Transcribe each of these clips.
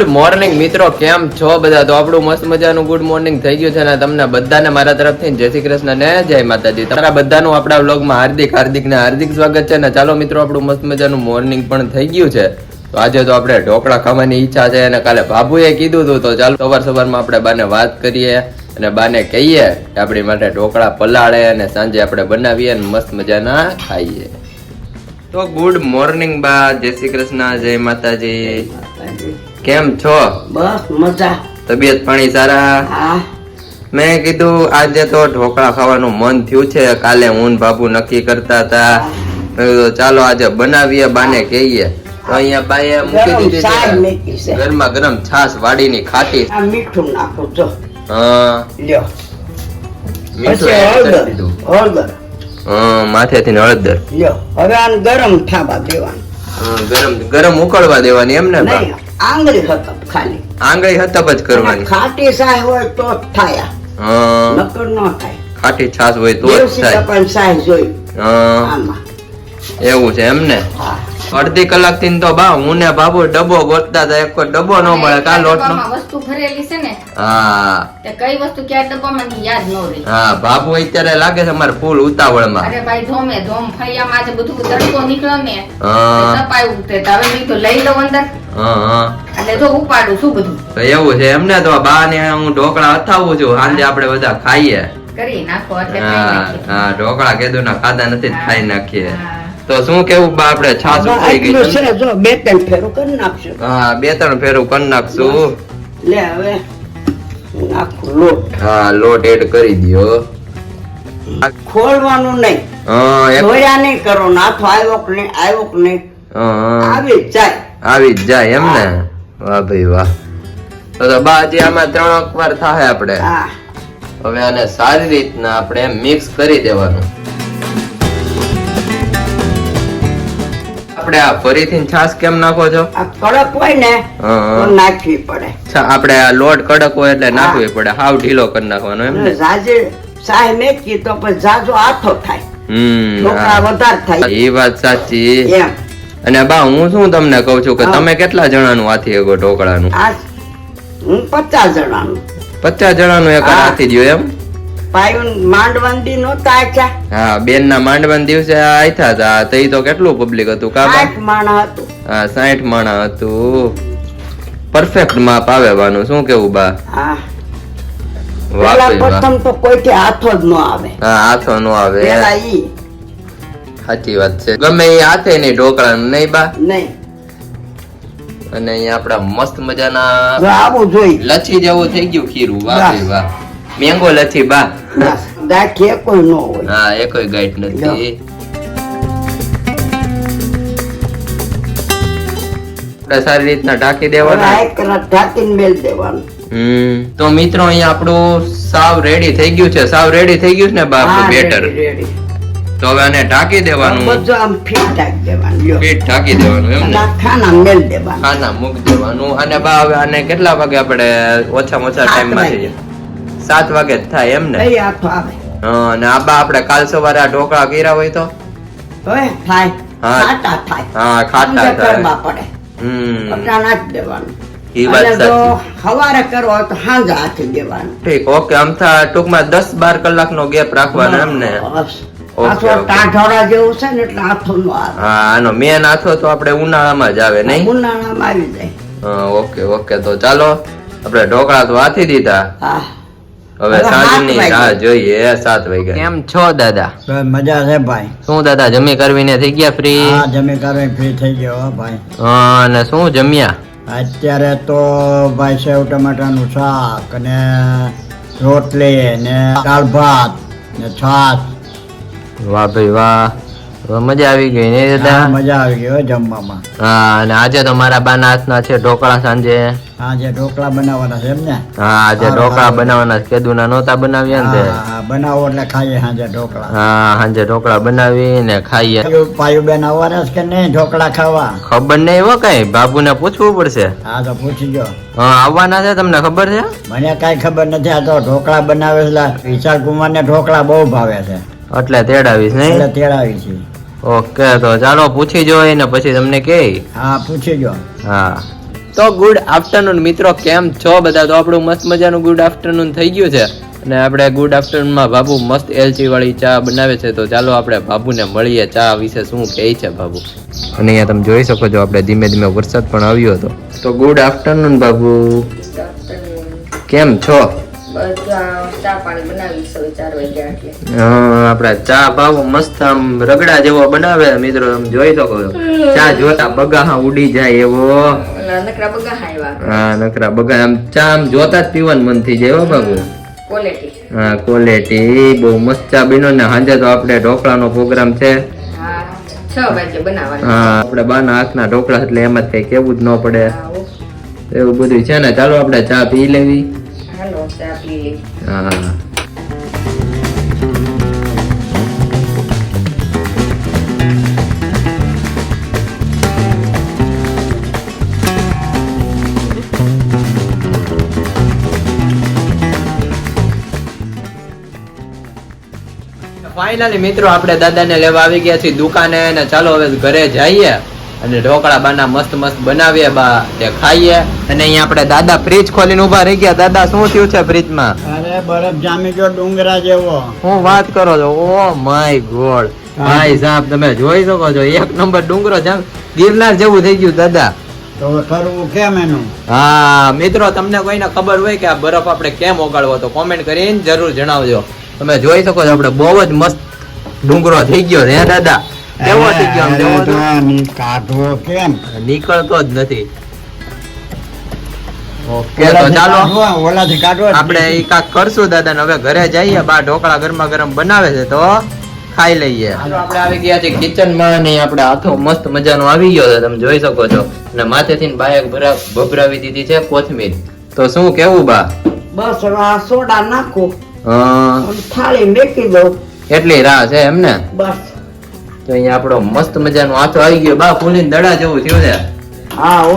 Good morning મિત્રો, કેમ છો બધા? તો આપણું મસ્ત મજાનું ગુડ મોર્નિંગ થઈ ગયું છે ને તમને બધાને મારા તરફથી જય શ્રી કૃષ્ણ ને જય માતાજી. તમારા બધાનું આપણા વ્લોગમાં હાર્દિક હાર્દિક ને હાર્દિક સ્વાગત છે ને ચાલો મિત્રો, આપણું મસ્ત મજાનું મોર્નિંગ પણ થઈ ગયું છે. તો આજે તો આપણે ઢોકળા ખાવાની ઈચ્છા છે અને કાલે બાબુએ કીધું હતું, તો ચાલો સવાર સવારમાં આપણે બાને વાત કરીએ અને બાને કહીએ કે આપણી માટે ઢોકળા પલાળે અને સાંજે આપણે બનાવીએ અને મસ્ત મજાના ખાઈએ. તો ગુડ મોર્નિંગ બા, જય શ્રી કૃષ્ણ જય માતાજી. કેમ છો? બસ મજા. તબિયત પાણી સારા? હા. મેં કીધું આજે તો ઢોકળા ખાવાનું મન થયું છે. કાલે હું બાપુ બાબુ નક્કી કરતા હતા. ચાલો આજે બનાવીએ બાને કહીએ. તો અહીંયા બાએ મૂકી દીધી છે. ગરમા ગરમ છાશ વાડીની ખાટી. મીઠું નાખો જો. હા. લ્યો. મીઠું હળદર. હળદર. હા માથેથી હળદર. લ્યો. હવે આને ગરમ થાવા દેવાનું. ગરમ ગરમ ઉકળવા દેવાની એમ ને બા. આંગળી હતપ ખાલી. આંગળી હતપ જ કરવાની. ખાટી સાય હોય તો જ થાય. નકર ન થાય. ખાટી છાશ હોય તો જ થાય. કપાની સાય જોઈ. આમાં. એવું છે એમ ને? હા. અડધી કલાકથી તો બા હું ને બાબુ ડબ્બો ગોતતા હતા. એક ડબ્બો ન મળે કા લોટ નો? વસ્તુ ભરેલી છે ને? હા. તે કઈ વસ્તુ ક્યાં ડબ્બામાં યાદ ન રહી? હા બાબુ અત્યારે લાગે છે અમારે ફૂલ ઉતાવળમાં. અરે ભાઈ ધોમે ધોમ ફળિયામાં આજે બધું તડકો નીકળે ને હા. તપાયું તે તો હવે મેં તો લઈ લો અંદર. હા હા. એટલે તો ઉપાડું શું બધું? તો એવું છે એમને તો બા ને હું ઢોકળા અથાવું છું. સાંજે આપણે બધા ખાઈએ. કરી નાખો એટલે હા હા ઢોકળા કેદો ના ખાધા નથી જ ખાઈ નાખીએ. તો શું કેવું બા આપણે? છાસ હવે ગઈ છે? જો બે ત્રણ ફેરો કરી નાખશું હા બે ત્રણ ફેરો કરી નાખશું. લે હવે નાખું લોટ. હા લોટ એડ કરી દયો. ખોલવાનું નહીં. હા જોયા નહીં કરો નાથો આવ્યો કે નહીં. આવ્યો કે નહીં. આવી જાય. આવી જ જાય એમ ને? વાહ ભાઈ વાહ. તો તો બા હજી આમાં ત્રણ વાર થાય આપણે. હા. હવે આને સારી રીતના આપણે મિક્સ કરી દેવાનું. આપણે આ ફરીથી છાસ કેમ નાખો છો? આ કડક હોય ને તો નાખવી પડે. અચ્છા આપણે આ લોટ કડક હોય એટલે નાખવી પડે. હાવ ઢીલો કરી નાખવાનો એમ ને? જાજે સાહે મેકી તો પછી જાજો આથો થાય. હમ ઢોકળા વધારે થાય. એ વાત સાચી. અને બા હું શું તમને કહું છું કે તમે કેટલા જણાનું હાથી એગો ઢોકળાનું? હું પચાસ જણાનું. પચાસ જણાનું એક હાથી દ્યો એમ? પાયું માંડવંદી નહોતા આખ્યા હા બેન ના માંડવાના દિવસે આયથા હતા. તો તો કેટલું પબ્લિક હતું? કા આઠ માણા હતું. હા સાઠ માણા હતું. પરફેક્ટ માપ આવેવાનું. શું કેવું બા? હા. વાહ પેલા ભાઈ વાહ. પ્રથમ તો કોઈથી હાથો જ ન આવે. હા હાથો નો આવે. પેલા ઈ. સાચી વાત છે. ગમે એ હાથે નહીં ઢોકળાનું નહીં બા? નહીં. અને અહીંયા આપડા મસ્ત મજાના જો આવું જોઈ. લચ્છી જેવું થઈ ગયું ખીરું. વાહ વાહ. ભાઈ વાહ. મેંગો લચ્છી બા. દાખી કોઈ ન હોય. હા એ કોઈ ગાઈડ નથી. સારી રીતના ઢાંકી દેવાના? ઢાંકીને મેલ દેવાનું. હમ તો મિત્રો અહીંયા આપણું સાવ રેડી થઈ ગયું છે. સાવ રેડી થઈ ગયું છે ને બા આપણું બેટર. તો હવે આને ઢાંકી દેવાનું. બધું આમ ફીટ ઢાંકી દેવાનું ફીટ ઢાંકી દેવાનું એમ ને? ખાના મેલ દેવાનું. ખાના મૂકી દેવાનું. અને બા હવે આને કેટલા વાગે આપણે ઓછામાં ઓછા ટાઈમમાં થઈ થઈ સાત વાગે થાય એમ ને? અને આબા આપણે કાલ સવારે આ ઢોકળા કર્યા હોય તો? હા. ખાટા થાય. હમ. હવારે તો હાથી દેવાનું. ઠીક ઓકે આમ થા ટૂંકમાં દસ બાર કલાક નો ગેપ રાખવાનો એમ ને? જેવું છે એટલે આવે. હા આનો મેન આથો તો આપણે ઉનાળામાં જ આવે નહીં? ઉનાળામાં આવી જાય. હા, ઓકે ઓકે તો ચાલો આપણે ઢોકળા તો હાથી દીધા. હા. હવે સાંજની રાહ જોઈએ સાત વાગ્યા. કેમ છો દાદા? મજા છે ભાઈ. શું દાદા જમી કરવીને થઈ ગયા ફ્રી હા જમી કરવી ફ્રી થઈ ગયો હો ભાઈ. અને શું જમ્યા? અત્યારે તો ભાઈ સેવ ટમાટાનું શાક અને રોટલી ને દાળ ભાત ને છાશ. વાહ ભાઈ વાહ. મજા આવી ગઈ ને દાદા મજા આવી ગઈ જમવામાં. હા અને આજે તો મારા બાના હાથના છે ઢોકળા સાંજે. આજે ઢોકળા બનાવવાના છે એમ ને હા આજે ઢોકળા બનાવવાના છે. કેદુના નહોતા બનાવ્યા ને હા, બનાવો એટલે ખાઈએ સાંજે ઢોકળા. હા સાંજે ઢોકળા બનાવી ને ખાઈએ. પાયું- બેન આવવાના છે કે નહીં ઢોકળા ખાવા? ખબર નહીં હો કઈ. બાબુને પૂછવું પડશે. હા તો પૂછી જો હા આવવાના છે તમને ખબર છે? મને કઈ ખબર નથી. આ તો ઢોકળા બનાવે છે. વિશાલ કુમાર ને ઢોકળા બહુ ભાવે છે. એટલે તેડાવીશ નહીં? તેડાવી છે ઓકે તો ચાલો પૂછી જો ને પછી તમને કે હા પૂછી જો. હા. તો તો ગુડ આફ્ટરનૂન મિત્રો કેમ છો બધા? તો આપણું મસ્ત મજાનું ગુડ આફ્ટરનૂન થઈ ગયું છે. અને આપણે ગુડ આફ્ટરનૂનમાં બાબુ મસ્ત એલચી વાળી ચા બનાવે છે. તો ચાલો આપણે બાબુને મળીએ ચા વિશે શું કહે છે બાબુ અને અહીંયા તમે જોઈ શકો છો આપણે ધીમે ધીમે વરસાદ પણ આવ્યો હતો. તો ગુડ આફ્ટરનૂન બાબુ કેમ છો? આપણે ચા ભાવ મસ્ત આમ રગડા જેવો બનાવે મિત્રો તમે જોઈ શકો ચા જોતા બગા ઉડી જાય એવો. હા નકરા બગા આમ ચા આમ જોતા જ પીવાનું મન થઈ જાય બાબુ. હા ક્વોલિટી બહુ મસ્ત ચા બીનો ને સાંજે તો આપણે ઢોકળાનો પ્રોગ્રામ છે. હા આપણે બાના હાથના ઢોકળા એટલે એમાં જ કઈ કેવું જ ન પડે. એવું બધું છે ને. ચાલો આપણે ચા પી લેવી. ચા પી લઈ હા ફાઇનલી મિત્રો, આપણે દાદાને લેવા આવી ગયા છીએ દુકાને ને ચાલો હવે ઘરે જઈએ. અને ઢોકળા બાના મસ્ત મસ્ત બનાવીએ બા તે ખાઈએ. અને અહીંયા આપણે દાદા ફ્રીજ ખોલીને ઊભા રહી ગયા. દાદા શું થયું છે ફ્રીજમાં અરે બરફ જામી ગયો ડુંગરા જેવો. હું વાત કરો છો? Oh my God. ભાઈ સાહેબ તમે જોઈ શકો છો. એક નંબર ડુંગરો જામ ગિરનાર જેવું થઈ ગયું દાદા. તો હવે કેમ એનું? હા મિત્રો તમને કોઈને ખબર હોય કે આ બરફ આપણે કેમ ઓગાળવો તો કોમેન્ટ કરીને જરૂર જણાવજો. તમે જોઈ શકો છો આપણે બહુ જ મસ્ત ડુંગરો થઈ ગયો હે દાદા? કેવો થઈ ગયો આમ તો તો? કાઢવો કેમ? નીકળતો જ નથી. ઓકે તો ચાલો. ઓલાથી કાઢવો આપણે ઈ કાક કરશું દાદા ને હવે ઘરે જઈએ બા ઢોકળા ગરમા ગરમ બનાવે છે તો ખાઈ લઈએ. આપણે આવી ગયા છે કિચનમાં ને આપણે હાથો મસ્ત મજાનો આવી ગયો છે તમે જોઈ શકો છો. અને માથેથી બાયક ભરા ભભરાવી દીધી છે કોથમીર. તો શું કેવું બા? બસ આ સોડા નાખો. થાળી મેકી દો એટલી રાહ છે એમ ને? બસ. તો અહીંયા આપણો મસ્ત મજાનો આથો આવી ગયો. બા ફૂલીને દડા જેવું થયું છે. હા ઓ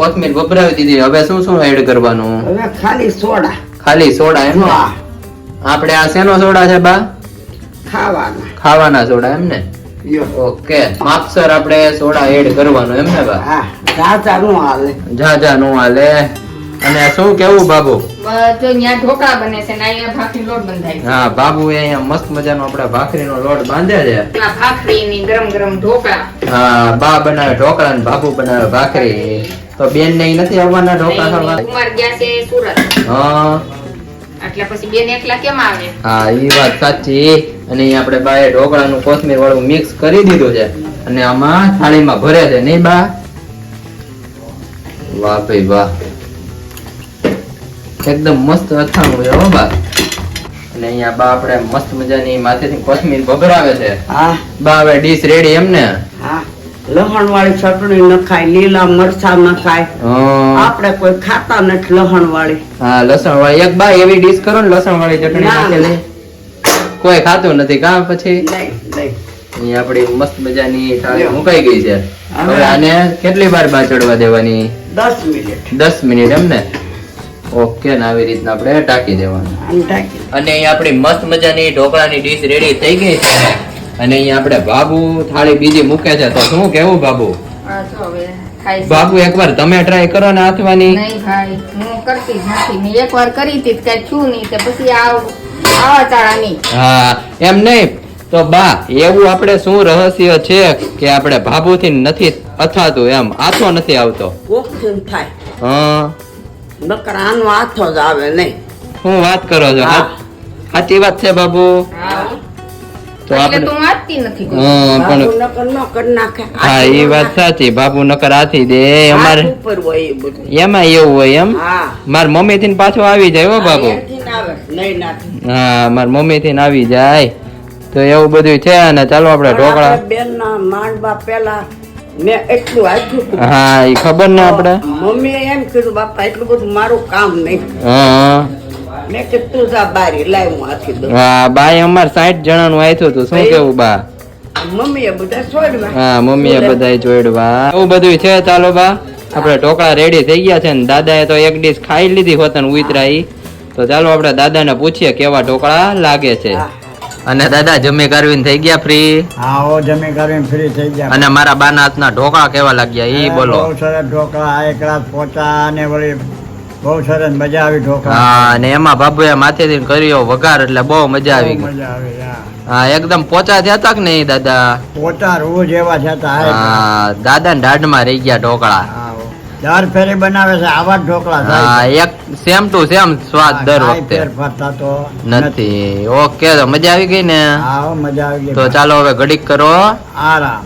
કોથમીર વપરાવી દીધી. હવે શું શું એડ કરવાનું? હવે ખાલી સોડા. ખાલી સોડા એમ આપણે આ શેનો સોડા છે બા? ખાવાના. ખાવાના સોડા એમ ને? ઓકે. માપસર આપણે સોડા એડ કરવાનું એમ ને બા? હા. ઝાઝા નો હાલે. જા જા નો હાલે. અને શું કેવું બાબુ? જો ત્યાં ઢોકળા બને છે ને અહીંયા ભાખરી લોટ બંધાય હા બાબુ એ અહીંયા મસ્ત મજાનો આપણે ભાખરીનો લોટ બાંધે છે. ભાખરી ની ગરમ ગરમ ઢોકળા. હા બા બનાવે ઢોકળા ને બાબુ બનાવે ભાખરી. તો બેન ને નથી આવવાના ઢોકળા ખાવા? કુમાર ગયા છે સુરત. હા. એટલે પછી બેન એકલા કેમ આવે? હા એ વાત સાચી. અને અહીં આપણે બાએ ઢોકળાનું કોથમીર વાળું મિક્સ કરી દીધું છે. અને આમાં થાળીમાં ભરે છે નહીં બા? વાહ ભાઈ વાહ. એકદમ મસ્ત અથાણું છે હો બા. અને અહીંયા બા આપણે મસ્ત મજાની માથેથી કોથમીર ભભરાવે છે. હા. બા હવે ડીશ રેડી એમ ને? હા. લહણ વાળી ચટણી ન ખાય લીલા મરચા ન ખાય આપણે કોઈ ખાતા નથી લહણ વાળી હા લસણ વાળી એક બા એવી ડીશ કરો ને લસણ વાળી ચટણી ના, નાખેલી. કોઈ ખાતું નથી કા પછી? અહીંયા અહીં આપણી મસ્ત મજાની થાળી મુકાઈ ગઈ છે. હવે આને કેટલી વાર બા ચડવા દેવાની? દસ મિનિટ. દસ મિનિટ એમ ને? ઓકે ને આવી રીતના આપણે ઢાંકી દેવાનું. અને અહીં આપણી મસ્ત મજાની ઢોકળાની ડીશ રેડી થઈ ગઈ છે. અને અહીં આપણે બાબુ થાળી બીજી મૂકે છે. તો શું કેવું બાબુ. બાબુ એકવાર તમે ટ્રાય કરો ને હાથવાની નહીં ભાઈ હું કરતી જ નથી. મેં એકવાર કરી હતી તો છું નહીં. તો પછી આવ આવા તાળાની હા એમ નહીં. તો બા એવું આપણે શું રહસ્ય છે કે આપણે બાબુથી નથી અથાતું? એમ આથો નથી આવતો. થાય. હા. નકર આનો હાથો જ આવે નહીં. હું વાત કરો છો? સાચી વાત છે બાબુ? હા. તો આપણે તો વાંચતી નથી હા પણ નકર ન કરી નાખે. હા એ વાત સાચી. બાબુ નકર હાથી દે. અમારે ઉપર હોય એ બધું. એમાં એવું હોય એમ? હા. માર મમ્મી થી પાછો આવી જાય હો બાબુ. અહીંયાથી ના આવે. નહીં નાખે. હા માર મમ્મી થી આવી જાય. તો એવું બધું છે અને ચાલો આપણે ઢોકળા બેન ના માંડવા પેલા મેં એટલું આપ્યું હા એ ખબર ને આપણે મમ્મીએ એમ કીધું બાપા એટલું બધું મારું કામ નહીં. હા. મેં કે તું જા બારી લાવ હું હાથી દઉં. હા બાય અમાર સાઠ જણાનું આયતું હતું. શું કેવું બા? મમ્મીએ બધા છોડવા હા મમ્મીએ બધાય જોડવા એવું બધું છે? ચાલો બા. આપણે ઢોકળા રેડી થઈ ગયા છે ને દાદાએ તો એક ડીશ ખાઈ લીધી હોત ને ઉતરા તો ચાલો આપણે દાદાને પૂછીએ કેવા ઢોકળા લાગે છે. અને દાદા જમી કરવીને થઈ ગયા ફ્રી હા ઓ જમી કરવીને ફ્રી થઈ ગયા. અને મારા બાના હાથના ઢોકળા કેવા લાગ્યા? ઈ બોલો. બહુ સરસ ઢોકળા એકલા પોચા ને વળી બહુ સરસ મજા આવી ઢોકળા. હા અને એમાં બાબુએ માથેથી કર્યો વઘાર એટલે બહુ મજા આવી મજા આવી હા. એકદમ પોચા થયા તા કે નહીં દાદા? પોચા રોજ એવા થયા હતા હા દાદા ને દાઢમાં રહી ગયા ઢોકળા. દર ફેરી બનાવે છે આવા ઢોકળા હા એક સેમ ટુ સેમ સ્વાદ દર વખતે. થતો નથી. ઓકે તો મજા આવી ગઈ ને? હા મજા આવી ગઈ. તો ચાલો હવે ઘડીક કરો આરામ.